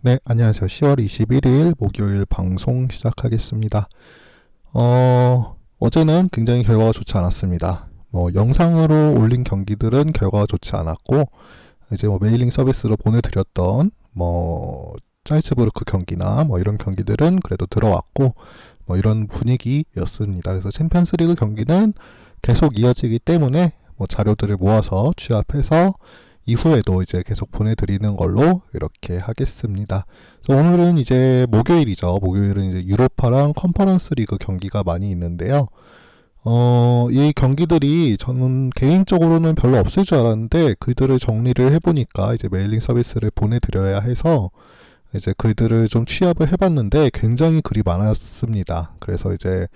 네, 안녕하세요. 10월 21일 목요일 방송 시작하겠습니다. 어, 어제는 굉장히 결과가 좋지 않았습니다. 뭐, 영상으로 올린 경기들은 결과가 좋지 않았고, 이제 뭐 메일링 서비스로 보내드렸던 뭐, 짜이츠부르크 경기나 뭐 이런 경기들은 그래도 들어왔고, 뭐 이런 분위기였습니다. 그래서 챔피언스 리그 경기는 계속 이어지기 때문에 뭐 자료들을 모아서 취합해서 이후에도 이제 계속 보내드리는 걸로 이렇게 하겠습니다. 오늘은 이제 목요일이죠. 목요일은 이제 유로파랑 컨퍼런스 리그 경기가 많이 있는데요. 어, 이 경기들이 저는 개인적으로는 별로 없을 줄 알았는데 그들을 정리를 해보니까 이제 메일링 서비스를 보내드려야 해서 이제 글들을 좀 취합을 해봤는데 굉장히 글이 많았습니다. 그래서 이제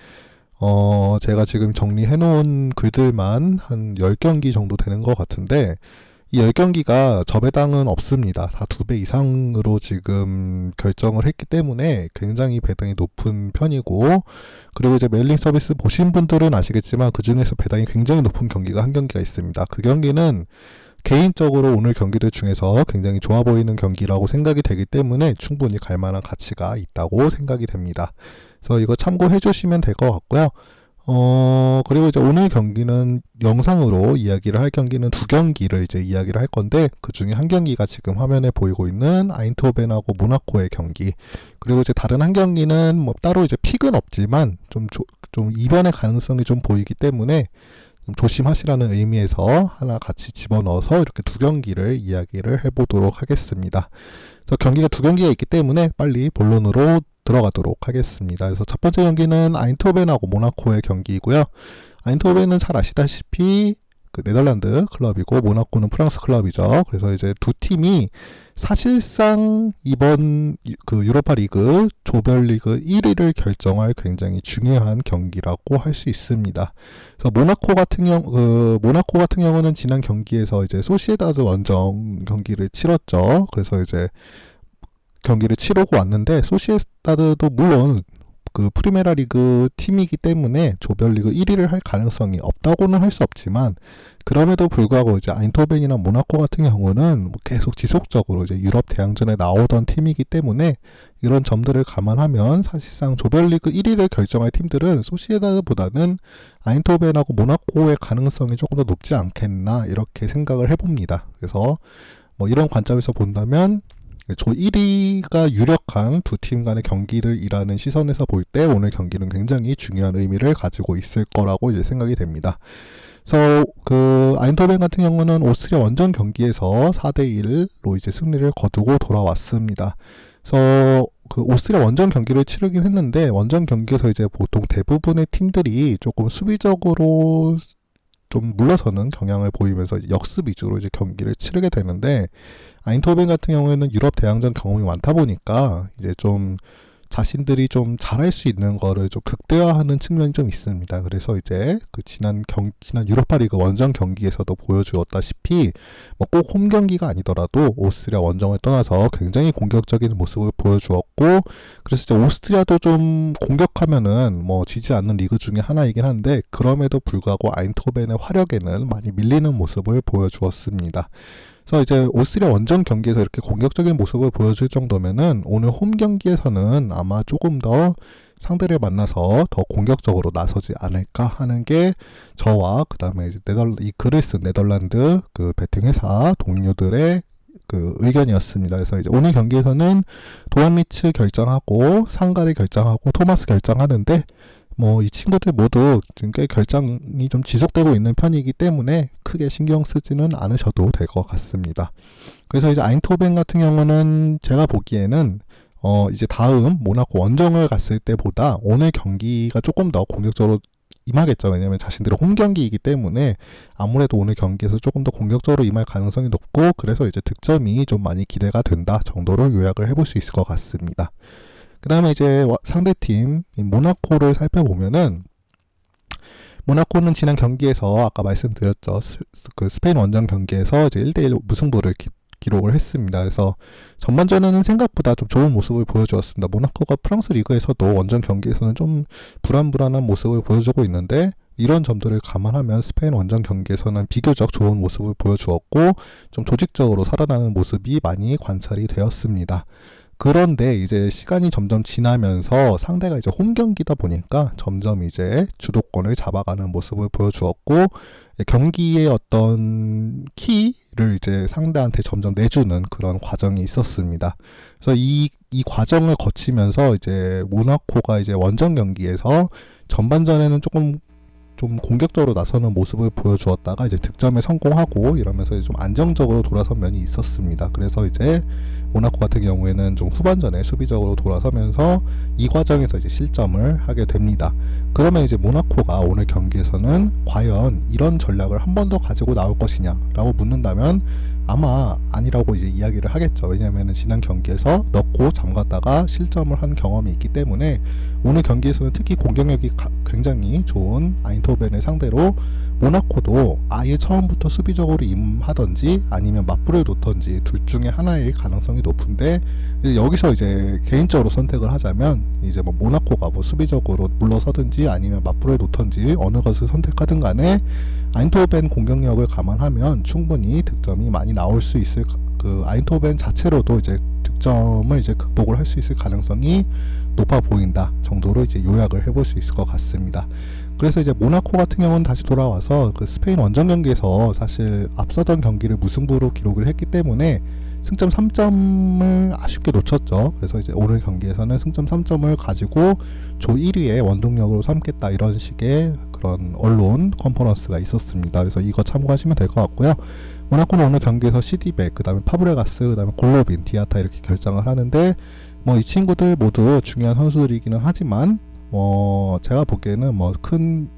어, 제가 지금 정리해 놓은 글들만 한 10경기 정도 되는 것 같은데 이 10경기가 저 배당은 없습니다. 다 두 배 이상으로 지금 결정을 했기 때문에 굉장히 배당이 높은 편이고 그리고 이제 메일링 서비스 보신 분들은 아시겠지만 그 중에서 배당이 굉장히 높은 경기가 한 경기가 있습니다. 그 경기는 개인적으로 오늘 경기들 중에서 굉장히 좋아 보이는 경기라고 생각이 되기 때문에 충분히 갈 만한 가치가 있다고 생각이 됩니다. 그래서 이거 참고해 주시면 될 것 같고요. 어, 그리고 이제 오늘 경기는 영상으로 이야기를 할 경기는 두 경기를 이제 이야기를 할 건데 그 중에 한 경기가 지금 화면에 보이고 있는 아인토벤하고 모나코의 경기. 그리고 이제 다른 한 경기는 뭐 따로 이제 픽은 없지만 좀, 조, 좀 이변의 가능성이 좀 보이기 때문에 좀 조심하시라는 의미에서 하나 같이 집어넣어서 이렇게 두 경기를 이야기를 해보도록 하겠습니다. 그래서 경기가 두 경기가 있기 때문에 빨리 본론으로 들어가도록 하겠습니다. 그래서 첫 번째 경기는 아인토벤하고 모나코의 경기이고요. 아인토벤은 잘 아시다시피 그 네덜란드 클럽이고 모나코는 프랑스 클럽이죠. 그래서 이제 두 팀이 사실상 이번 그 유로파 리그 조별 리그 1위를 결정할 굉장히 중요한 경기라고 할 수 있습니다. 그래서 모나코 같은 경우 그 모나코 같은 경우는 지난 경기에서 이제 소시에다드 원정 경기를 치렀죠. 그래서 이제 경기를 치르고 왔는데 소시에다드도 물론 그 프리메라 리그 팀이기 때문에 조별리그 1위를 할 가능성이 없다고는 할 수 없지만 그럼에도 불구하고 이제 아인토벤이나 모나코 같은 경우는 뭐 계속 지속적으로 이제 유럽 대항전에 나오던 팀이기 때문에 이런 점들을 감안하면 사실상 조별리그 1위를 결정할 팀들은 소시에다드보다는 아인토벤하고 모나코의 가능성이 조금 더 높지 않겠나 이렇게 생각을 해봅니다. 그래서 뭐 이런 관점에서 본다면 조 1위가 유력한 두 팀 간의 경기를이라는 시선에서 볼 때 오늘 경기는 굉장히 중요한 의미를 가지고 있을 거라고 이제 생각이 됩니다. 그래서 그 아인토벤 같은 경우는 오스트리아 원정 경기에서 4대 1로 이제 승리를 거두고 돌아왔습니다. 그래서 그 오스트리아 원정 경기를 치르긴 했는데 원정 경기에서 이제 보통 대부분의 팀들이 조금 수비적으로 좀 물러서는 경향을 보이면서 역습 위주로 이제 경기를 치르게 되는데 아인토벤 같은 경우에는 유럽 대항전 경험이 많다 보니까 이제 좀 자신들이 좀 잘할 수 있는 거를 좀 극대화하는 측면이 좀 있습니다. 그래서 이제 그 지난 경 지난 유로파 리그 원정 경기에서도 보여주었다시피 뭐 꼭 홈 경기가 아니더라도 오스트리아 원정을 떠나서 굉장히 공격적인 모습을 보여주었고 그래서 이제 오스트리아도 좀 공격하면은 뭐 지지 않는 리그 중에 하나이긴 한데 그럼에도 불구하고 아인토벤의 화력에는 많이 밀리는 모습을 보여주었습니다. 그래서 이제 오스트리아 원정 경기에서 이렇게 공격적인 모습을 보여줄 정도면은 오늘 홈 경기에서는 아마 조금 더 상대를 만나서 더 공격적으로 나서지 않을까 하는 게 저와 그 다음에 이제 네덜 이쓴 네덜란드 그 배팅 회사 동료들의 그 의견이었습니다. 그래서 이제 오늘 경기에서는 도안미츠 결정하고 상가를 결정하고 토마스 결정하는데 뭐 이 친구들 모두 지금 꽤 결장이 좀 지속되고 있는 편이기 때문에 크게 신경 쓰지는 않으셔도 될 것 같습니다. 그래서 이제 아인토벤 같은 경우는 제가 보기에는 어 이제 다음 모나코 원정을 갔을 때보다 오늘 경기가 조금 더 공격적으로 임하겠죠. 왜냐하면 자신들의 홈 경기이기 때문에 아무래도 오늘 경기에서 조금 더 공격적으로 임할 가능성이 높고 그래서 이제 득점이 좀 많이 기대가 된다 정도로 요약을 해볼 수 있을 것 같습니다. 그 다음에 이제 상대팀 모나코를 살펴보면은 모나코는 지난 경기에서 아까 말씀드렸죠. 스, 그 스페인 원정 경기에서 이제 1대1 무승부를 기, 기록을 했습니다. 그래서 전반전에는 생각보다 좀 좋은 모습을 보여주었습니다. 모나코가 프랑스 리그에서도 원정 경기에서는 좀 불안불안한 모습을 보여주고 있는데 이런 점들을 감안하면 스페인 원정 경기에서는 비교적 좋은 모습을 보여주었고 좀 조직적으로 살아나는 모습이 많이 관찰이 되었습니다. 그런데 이제 시간이 점점 지나면서 상대가 이제 홈 경기다 보니까 점점 이제 주도권을 잡아가는 모습을 보여주었고 경기의 어떤 키를 이제 상대한테 점점 내주는 그런 과정이 있었습니다. 그래서 이, 이 과정을 거치면서 이제 모나코가 이제 원정 경기에서 전반전에는 조금 좀 공격적으로 나서는 모습을 보여주었다가 이제 득점에 성공하고 이러면서 좀 안정적으로 돌아선 면이 있었습니다. 그래서 이제 모나코 같은 경우에는 좀 후반전에 수비적으로 돌아서면서 이 과정에서 이제 실점을 하게 됩니다. 그러면 이제 모나코가 오늘 경기에서는 과연 이런 전략을 한 번 더 가지고 나올 것이냐라고 묻는다면 아마 아니라고 이제 이야기를 하겠죠. 왜냐하면 지난 경기에서 넣고 잠갔다가 실점을 한 경험이 있기 때문에 오늘 경기에서는 특히 공격력이 굉장히 좋은 아인토벤을 상대로 모나코도 아예 처음부터 수비적으로 임하던지 아니면 맞불을 놓던지 둘 중에 하나일 가능성이 높은데 여기서 이제 개인적으로 선택을 하자면 이제 뭐 모나코가 뭐 수비적으로 물러서든지 아니면 맞불을 놓던지 어느 것을 선택하든 간에 아인토벤 공격력을 감안하면 충분히 득점이 많이 나올 수 있을 그 아인토벤 자체로도 이제 득점을 이제 극복을 할 수 있을 가능성이 높아 보인다 정도로 이제 요약을 해볼 수 있을 것 같습니다. 그래서 이제 모나코 같은 경우는 다시 돌아와서 그 스페인 원정 경기에서 사실 앞서던 경기를 무승부로 기록을 했기 때문에 승점 3점을 아쉽게 놓쳤죠. 그래서 이제 오늘 경기에서는 승점 3점을 가지고 조 1위의 원동력으로 삼겠다 이런 식의 그런 언론 컨퍼런스가 있었습니다. 그래서 이거 참고하시면 될 것 같고요. 모나코는 오늘 경기에서 시디백, 그 다음에 파브레가스, 그 다음에 골로빈, 디아타 이렇게 결정을 하는데 뭐 이 친구들 모두 중요한 선수들이기는 하지만 뭐 제가 보기에는 뭐 큰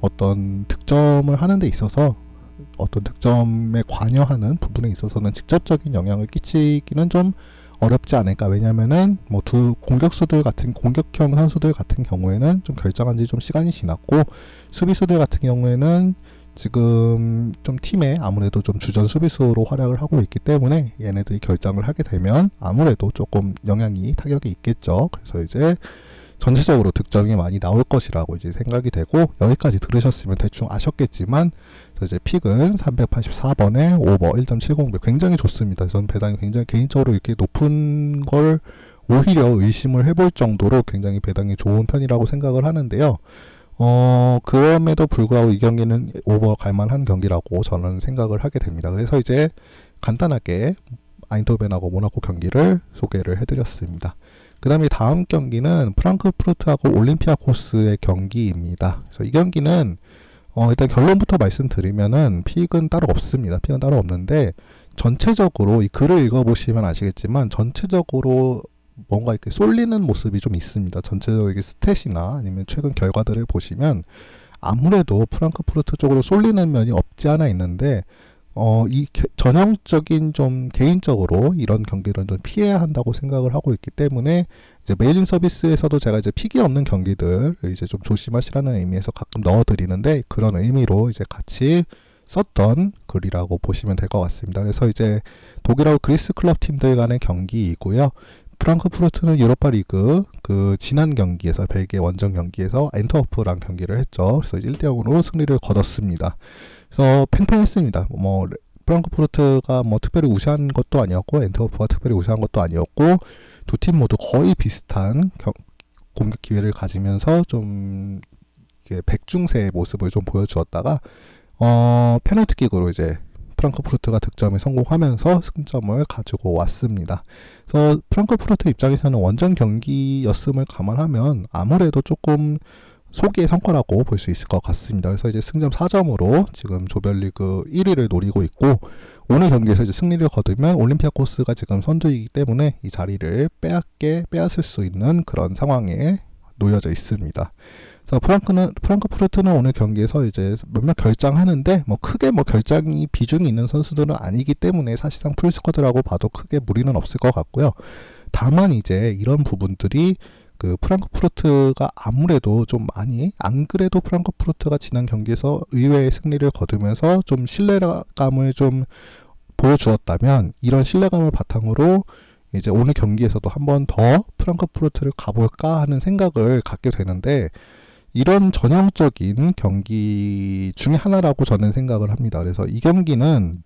어떤 득점을 하는 데 있어서 어떤 득점에 관여하는 부분에 있어서는 직접적인 영향을 끼치기는 좀 어렵지 않을까 왜냐면은 뭐 두 공격수들 같은 공격형 선수들 같은 경우에는 좀 결정한 지 좀 시간이 지났고 수비수들 같은 경우에는 지금 좀 팀에 아무래도 좀 주전 수비수로 활약을 하고 있기 때문에 얘네들이 결정을 하게 되면 아무래도 조금 영향이 타격이 있겠죠. 그래서 이제 전체적으로 득점이 많이 나올 것이라고 이제 생각이 되고 여기까지 들으셨으면 대충 아셨겠지만 이제 픽은 384번에 오버 1.70배 굉장히 좋습니다. 저는 배당이 굉장히 개인적으로 이렇게 높은 걸 오히려 의심을 해볼 정도로 굉장히 배당이 좋은 편이라고 생각을 하는데요. 어, 그럼에도 불구하고 이 경기는 오버 갈만한 경기라고 저는 생각을 하게 됩니다. 그래서 이제 간단하게 아인토벤하고 모나코 경기를 소개를 해드렸습니다. 그 다음에 다음 경기는 프랑크푸르트하고 올림피아코스의 경기입니다. 그래서 이 경기는 어, 일단 결론부터 말씀드리면은 픽은 따로 없습니다. 픽은 따로 없는데 전체적으로 이 글을 읽어보시면 아시겠지만 전체적으로 뭔가 이렇게 쏠리는 모습이 좀 있습니다. 전체적으로 스탯이나 아니면 최근 결과들을 보시면 아무래도 프랑크푸르트 쪽으로 쏠리는 면이 없지 않아 있는데 어, 이 전형적인 좀 개인적으로 이런 경기를 좀 피해야 한다고 생각을 하고 있기 때문에 이제 메일링 서비스에서도 제가 이제 픽이 없는 경기들 이제 좀 조심하시라는 의미에서 가끔 넣어드리는데 그런 의미로 이제 같이 썼던 글이라고 보시면 될 것 같습니다. 그래서 이제 독일하고 그리스 클럽 팀들 간의 경기이고요. 프랑크푸르트는 유로파 리그 그 지난 경기에서 벨기에 원정 경기에서 엔터워프랑 경기를 했죠. 그래서 1대 0으로 승리를 거뒀습니다. 그래서 팽팽했습니다. 뭐 프랑크푸르트가 뭐 특별히 우세한 것도 아니었고 엔터워프가 특별히 우세한 것도 아니었고 두 팀 모두 거의 비슷한 경, 공격 기회를 가지면서 좀 백중세의 모습을 좀 보여주었다가 어 페널티킥으로 이제 프랑크푸르트가 득점에 성공하면서 승점을 가지고 왔습니다. 그래서 프랑크푸르트 입장에서는 원정 경기였음을 감안하면 아무래도 조금 소기의 성과라고 볼 수 있을 것 같습니다. 그래서 이제 승점 4점으로 지금 조별리그 1위를 노리고 있고 오늘 경기에서 이제 승리를 거두면 올림피아 코스가 지금 선두이기 때문에 이 자리를 빼앗게 빼앗을 수 있는 그런 상황에 놓여져 있습니다. 그래서 프랑크는 프랑크 푸르트는 오늘 경기에서 이제 몇몇 결장하는데 뭐 크게 뭐 결장이 비중이 있는 선수들은 아니기 때문에 사실상 풀스쿼드라고 봐도 크게 무리는 없을 것 같고요. 다만 이제 이런 부분들이 그 프랑크푸르트가 아무래도 좀 많이 안 그래도 프랑크푸르트가 지난 경기에서 의외의 승리를 거두면서 좀 신뢰감을 좀 보여주었다면 이런 신뢰감을 바탕으로 이제 오늘 경기에서도 한 번 더 프랑크푸르트를 가볼까 하는 생각을 갖게 되는데 이런 전형적인 경기 중에 하나라고 저는 생각을 합니다. 그래서 이 경기는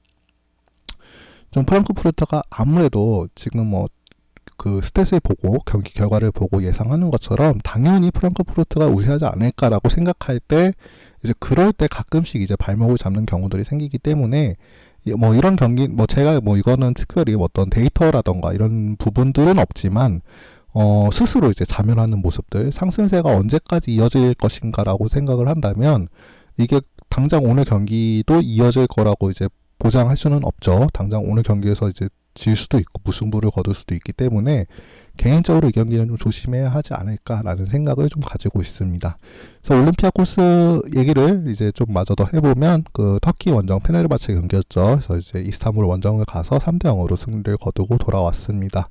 좀 프랑크푸르트가 아무래도 지금 뭐 그 스탯을 보고 경기 결과를 보고 예상하는 것처럼 당연히 프랑크푸르트가 우세하지 않을까라고 생각할 때 이제 그럴 때 가끔씩 이제 발목을 잡는 경우들이 생기기 때문에 이- 뭐 이런 경기 뭐 제가 뭐 이거는 특별히 뭐 어떤 데이터라던가 이런 부분들은 없지만 어 스스로 이제 자멸하는 모습들 상승세가 언제까지 이어질 것인가라고 생각을 한다면 이게 당장 오늘 경기도 이어질 거라고 이제 보장할 수는 없죠. 당장 오늘 경기에서 이제 질 수도 있고 무승부를 거둘 수도 있기 때문에 개인적으로 이 경기는 좀 조심해야 하지 않을까라는 생각을 좀 가지고 있습니다. 그래서 올림피아 코스 얘기를 이제 좀 마저 더 해보면 그 터키 원정 페네르바체 경기였죠. 그래서 이제 이스탄불 원정을 가서 3대 0으로 승리를 거두고 돌아왔습니다.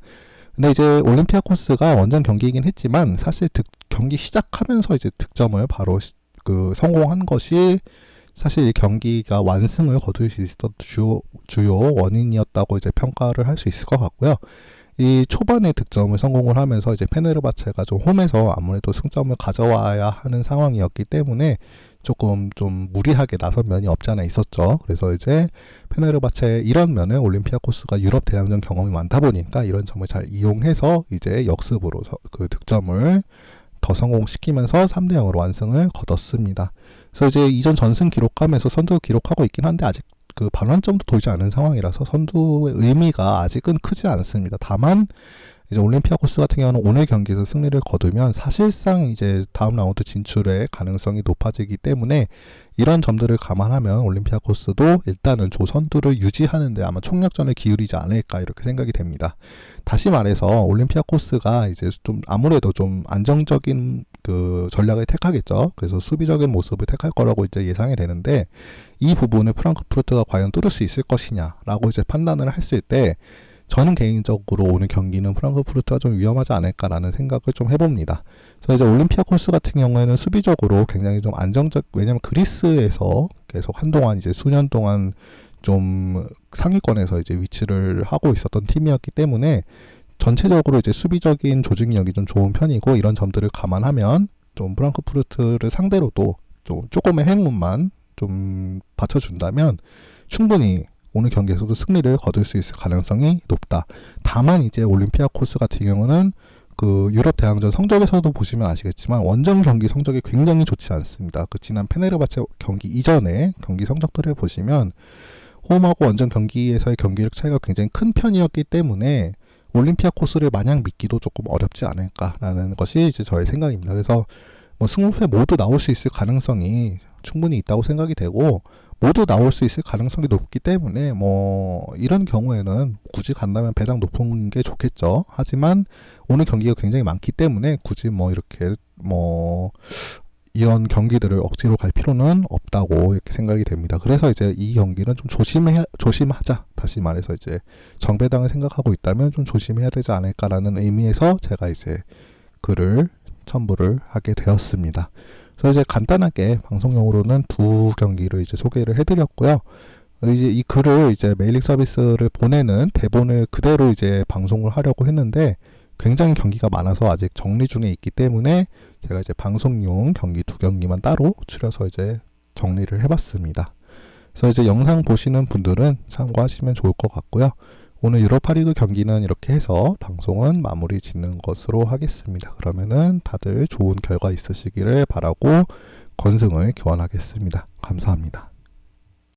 근데 이제 올림피아 코스가 원정 경기이긴 했지만 사실 득, 경기 시작하면서 이제 득점을 바로 시- 그 성공한 것이 사실 이 경기가 완승을 거둘 수 있었던 주요, 주요 원인이었다고 이제 평가를 할 수 있을 것 같고요. 이 초반에 득점을 성공을 하면서 이제 페네르바체가 좀 홈에서 아무래도 승점을 가져와야 하는 상황이었기 때문에 조금 좀 무리하게 나선 면이 없지 않아 있었죠. 그래서 이제 페네르바체 이런 면은 올림피아코스가 유럽 대항전 경험이 많다 보니까 이런 점을 잘 이용해서 이제 역습으로 서- 그 득점을 더 성공시키면서 3대 0으로 완승을 거뒀습니다. 그래서 이제 이전 전승 기록하면서 선두 기록하고 있긴 한데 아직 그 반환점도 돌지 않은 상황이라서 선두의 의미가 아직은 크지 않습니다. 다만 이제 올림피아코스 같은 경우는 오늘 경기에서 승리를 거두면 사실상 이제 다음 라운드 진출의 가능성이 높아지기 때문에 이런 점들을 감안하면 올림피아코스도 일단은 조 선두를 유지하는데 아마 총력전을 기울이지 않을까 이렇게 생각이 됩니다. 다시 말해서 올림피아코스가 이제 좀 아무래도 좀 안정적인 그 전략을 택하겠죠. 그래서 수비적인 모습을 택할 거라고 이제 예상이 되는데 이 부분을 프랑크푸르트가 과연 뚫을 수 있을 것이냐라고 이제 판단을 했을 때 저는 개인적으로 오늘 경기는 프랑크푸르트가 좀 위험하지 않을까라는 생각을 좀 해봅니다. 그래서 이제 올림피아 코스 같은 경우에는 수비적으로 굉장히 좀 안정적 왜냐면 그리스에서 계속 한동안 이제 수년 동안 좀 상위권에서 이제 위치를 하고 있었던 팀이었기 때문에 전체적으로 이제 수비적인 조직력이 좀 좋은 편이고 이런 점들을 감안하면 좀 프랑크푸르트를 상대로도 좀 조금의 행운만 좀 받쳐준다면 충분히 오늘 경기에서도 승리를 거둘 수 있을 가능성이 높다. 다만 이제 올림피아 코스 같은 경우는 그 유럽 대항전 성적에서도 보시면 아시겠지만 원정 경기 성적이 굉장히 좋지 않습니다. 그 지난 페네르바체 경기 이전에 경기 성적들을 보시면 홈하고 원정 경기에서의 경기력 차이가 굉장히 큰 편이었기 때문에 올림피아 코스를 마냥 믿기도 조금 어렵지 않을까라는 것이 이제 저의 생각입니다. 그래서 뭐 승부패 모두 나올 수 있을 가능성이 충분히 있다고 생각이 되고 모두 나올 수 있을 가능성이 높기 때문에 뭐 이런 경우에는 굳이 간다면 배당 높은 게 좋겠죠. 하지만 오늘 경기가 굉장히 많기 때문에 굳이 뭐 이렇게 뭐 이런 경기들을 억지로 갈 필요는 없다고 이렇게 생각이 됩니다. 그래서 이제 이 경기는 좀 조심해 조심하자. 다시 말해서 이제 정배당을 생각하고 있다면 좀 조심해야 되지 않을까라는 의미에서 제가 이제 글을 첨부를 하게 되었습니다. 그래서 이제 간단하게 방송용으로는 두 경기를 이제 소개를 해드렸고요. 이제 이 글을 이제 메일링 서비스를 보내는 대본을 그대로 이제 방송을 하려고 했는데 굉장히 경기가 많아서 아직 정리 중에 있기 때문에 제가 이제 방송용 경기 두 경기만 따로 추려서 이제 정리를 해봤습니다. 그래서 이제 영상 보시는 분들은 참고하시면 좋을 것 같고요. 오늘 유로파리그 경기는 이렇게 해서 방송은 마무리 짓는 것으로 하겠습니다. 그러면은 다들 좋은 결과 있으시기를 바라고 건승을 기원하겠습니다. 감사합니다.